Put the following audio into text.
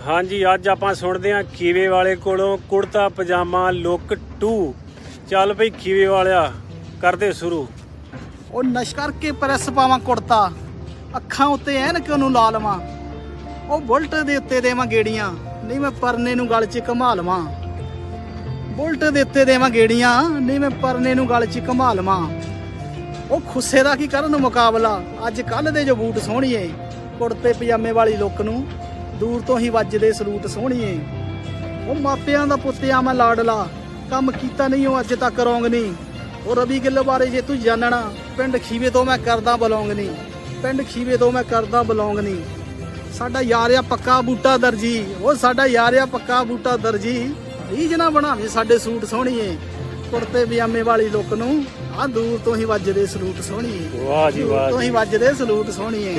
ਹਾਂਜੀ, ਅੱਜ ਆਪਾਂ ਸੁਣਦੇ ਹਾਂ ਖੀਵੇ ਵਾਲੇ ਕੋਲੋਂ ਕੁੜਤਾ, ਪਜਾਮਾ ਲੁੱਕ 2 ਚੱਲ ਭਈ ਖੀਵੇ ਵਾਲਿਆ, ਕਰਦੇ ਸ਼ੁਰੂ। ਉਹ ਨਸ਼ ਕਰਕੇ ਪ੍ਰੈਸ ਪਾਵਾਂ ਕੁੜਤਾ। ਅੱਖਾਂ ਉੱਤੇ ਐਨ ਨੂੰ ਲਾ ਲਵਾਂ। ਉਹ ਬੁਲਟ ਦੇ ਉੱਤੇ ਦੇਵਾਂ ਗੇੜੀਆਂ। ਨਹੀਂ ਮੈਂ ਪਰਨੇ ਨੂੰ ਗਲ 'ਚ ਘਮਾ ਲਵਾਂ। ਬੁਲਟ ਦੇ ਉੱਤੇ ਦੇਵਾਂ ਗੇੜੀਆਂ। ਨਹੀਂ ਮੈਂ ਪਰਨੇ ਨੂੰ ਗਲ 'ਚ ਘਮਾ ਲਵਾਂ। ਉਹ ਖੁੱਸੇ ਦਾ ਕੀ ਕਰਨ ਮੁਕਾਬਲਾ? ਅੱਜ ਕੱਲ ਦੇ ਜੋ ਬੂਟ ਸੋਹਣੀਏ। ਕੁੜਤੇ, ਪਜਾਮੇ ਵਾਲੀ ਲੁੱਕ ਨੂੰ। ਦੂਰ ਤੋਂ ਹੀ ਵੱਜਦੇ ਸਲੂਟ ਸੋਹਣੀਏ। ਉਹ ਮਾਪਿਆਂ ਦਾ ਪੁੱਤਿਆ ਮੈਂ ਲਾਡਲਾ। ਕੰਮ ਕੀਤਾ ਨਹੀਂ ਉਹ ਅੱਜ ਤੱਕ ਰੋਂਗ ਨਹੀਂ। ਉਹ ਰਵੀ ਗਿੱਲ ਬਾਰੇ ਜੇ ਤੂੰ ਜਾਣਨਾ ਪਿੰਡ ਖੀਵੇ ਤੋਂ ਮੈਂ ਕਰਦਾ ਬਲੌਂਗ ਨਹੀਂ। ਪਿੰਡ ਖੀਵੇ ਤੋਂ ਮੈਂ ਕਰਦਾ ਬਲੌਂਗ ਨਹੀਂ। ਸਾਡਾ ਯਾਰ ਆ ਪੱਕਾ ਬੂਟਾ ਦਰਜੀ। ਉਹ ਸਾਡਾ ਯਾਰ ਆ ਪੱਕਾ ਬੂਟਾ ਦਰਜੀ। ਰੀਝ ਨਾ ਬਣਾਵੇ ਸਾਡੇ ਸੂਟ ਸੋਹਣੀਏ। ਕੁੜਤੇ ਪਜਾਮੇ ਵਾਲੀ ਲੁੱਕ ਨੂੰ ਆ ਦੂਰ ਤੋਂ ਹੀ ਵੱਜਦੇ ਸਲੂਟ ਸੋਹਣੀਏ। ਵਾਹ ਜੀ ਵਾਹ ਤੋਂ ਹੀ ਵੱਜਦੇ ਸਲੂਟ ਸੋਹਣੀਏ।